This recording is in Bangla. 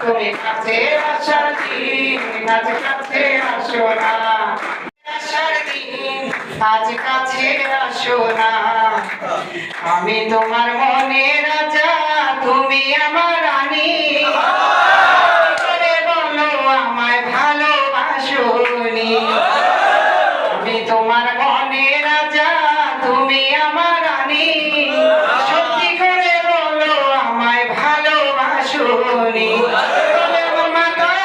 তুমি কাছে কাছে আসো না কাছে আসো না আমি তোমার মনে রাজা, তুমি আমার রানী করে বলো আমায় ভালোবাসোনি আমি তোমার মনে রাজা, তুমি আমার রানী। সত্যি করে বলো, আমায় ভালোবাসোনি তবে আমার মাথায়